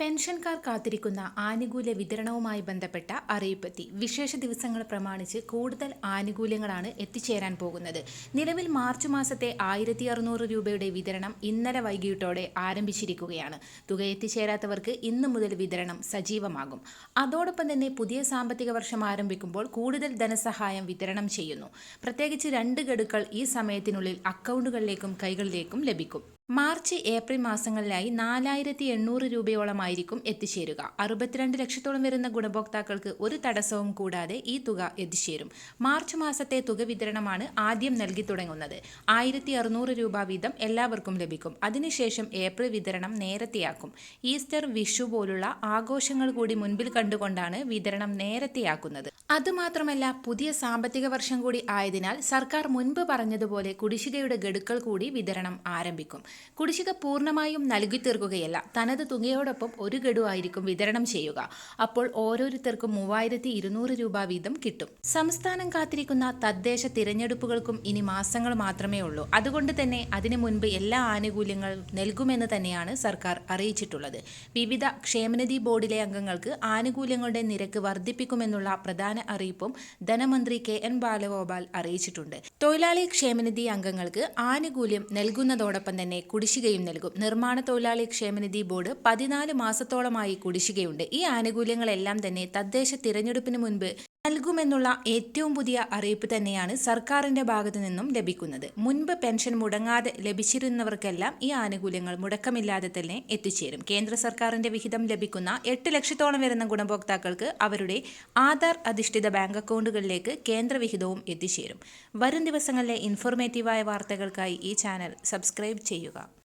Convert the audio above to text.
പെൻഷൻകാർ കാത്തിരിക്കുന്ന ആനുകൂല്യ വിതരണവുമായി ബന്ധപ്പെട്ട അറിയിപ്പെത്തി. വിശേഷ ദിവസങ്ങൾ പ്രമാണിച്ച് കൂടുതൽ ആനുകൂല്യങ്ങളാണ് എത്തിച്ചേരാൻ പോകുന്നത്. നിലവിൽ മാർച്ച് മാസത്തെ ആയിരത്തി അറുന്നൂറ് രൂപയുടെ വിതരണം ഇന്നലെ വൈകിട്ടോടെ ആരംഭിച്ചിരിക്കുകയാണ്. തുക എത്തിച്ചേരാത്തവർക്ക് ഇന്നു മുതൽ വിതരണം സജീവമാകും. അതോടൊപ്പം തന്നെ പുതിയ സാമ്പത്തിക വർഷം ആരംഭിക്കുമ്പോൾ കൂടുതൽ ധനസഹായം വിതരണം ചെയ്യുന്നു. പ്രത്യേകിച്ച് രണ്ട് ഗഡുക്കൾ ഈ സമയത്തിനുള്ളിൽ അക്കൗണ്ടുകളിലേക്കും കൈകളിലേക്കും ലഭിക്കും. മാർച്ച് ഏപ്രിൽ മാസങ്ങളിലായി നാലായിരത്തി എണ്ണൂറ് രൂപയോളമായിരിക്കും എത്തിച്ചേരുക. അറുപത്തിരണ്ട് ലക്ഷത്തോളം വരുന്ന ഗുണഭോക്താക്കൾക്ക് ഒരു തടസ്സവും കൂടാതെ ഈ തുക എത്തിച്ചേരും. മാർച്ച് മാസത്തെ തുക വിതരണമാണ് ആദ്യം നൽകി തുടങ്ങുന്നത്. ആയിരത്തി അറുന്നൂറ് രൂപ വീതം എല്ലാവർക്കും ലഭിക്കും. അതിനുശേഷം ഏപ്രിൽ വിതരണം നേരത്തെയാക്കും. ഈസ്റ്റർ വിഷു പോലുള്ള ആഘോഷങ്ങൾ കൂടി മുൻപിൽ കണ്ടുകൊണ്ടാണ് വിതരണം നേരത്തെയാക്കുന്നത്. അതുമാത്രമല്ല പുതിയ സാമ്പത്തിക വർഷം കൂടി ആയതിനാൽ സർക്കാർ മുൻപ് പറഞ്ഞതുപോലെ കുടിശ്ശികയുടെ ഗഡുക്കൾ കൂടി വിതരണം ആരംഭിക്കും. കുടിശ്ശിക പൂർണമായും നൽകി തീർക്കുകയല്ല തനത് തുകയോടൊപ്പം ഒരു ഗഡുവായിരിക്കും വിതരണം ചെയ്യുക. അപ്പോൾ ഓരോരുത്തർക്കും മൂവായിരത്തി ഇരുന്നൂറ് രൂപ വീതം കിട്ടും. സംസ്ഥാനം കാത്തിരിക്കുന്ന തദ്ദേശ തിരഞ്ഞെടുപ്പുകൾക്കും ഇനി മാസങ്ങൾ മാത്രമേ ഉള്ളൂ. അതുകൊണ്ട് തന്നെ അതിനു മുൻപ് എല്ലാ ആനുകൂല്യങ്ങളും നൽകുമെന്ന് തന്നെയാണ് സർക്കാർ അറിയിച്ചിട്ടുള്ളത്. വിവിധ ക്ഷേമനിധി ബോർഡിലെ അംഗങ്ങൾക്ക് ആനുകൂല്യങ്ങളുടെ നിരക്ക് വർദ്ധിപ്പിക്കുമെന്നുള്ള പ്രധാന അറിയിപ്പും ധനമന്ത്രി കെ എൻ ബാലഗോപാൽ അറിയിച്ചിട്ടുണ്ട്. തൊഴിലാളി ക്ഷേമനിധി അംഗങ്ങൾക്ക് ആനുകൂല്യം നൽകുന്നതോടൊപ്പം തന്നെ കുടിശ്ശികയും നൽകും. നിർമ്മാണ തൊഴിലാളി ക്ഷേമനിധി ബോർഡ് പതിനാല് മാസത്തോളമായി കുടിശ്ശികയുണ്ട്. ഈ ആനുകൂല്യങ്ങളെല്ലാം തന്നെ തദ്ദേശ തിരഞ്ഞെടുപ്പിന് മുൻപ് നൽകുമെന്നുള്ള ഏറ്റവും പുതിയ അറിയിപ്പ് തന്നെയാണ് സർക്കാരിന്റെ ഭാഗത്തു നിന്നും ലഭിക്കുന്നത്. മുൻപ് പെൻഷൻ മുടങ്ങാതെ ലഭിച്ചിരുന്നവർക്കെല്ലാം ഈ ആനുകൂല്യങ്ങൾ മുടക്കമില്ലാതെ തന്നെ എത്തിച്ചേരും. കേന്ദ്ര സർക്കാരിന്റെ വിഹിതം ലഭിക്കുന്ന എട്ട് ലക്ഷത്തോളം വരുന്ന ഗുണഭോക്താക്കൾക്ക് അവരുടെ ആധാർ അധിഷ്ഠിത ബാങ്ക് അക്കൗണ്ടുകളിലേക്ക് കേന്ദ്ര വിഹിതവും എത്തിച്ചേരും. വരും ദിവസങ്ങളിലെ ഇൻഫോർമേറ്റീവായ വാർത്തകൾക്കായി ഈ ചാനൽ സബ്സ്ക്രൈബ് ചെയ്യുക.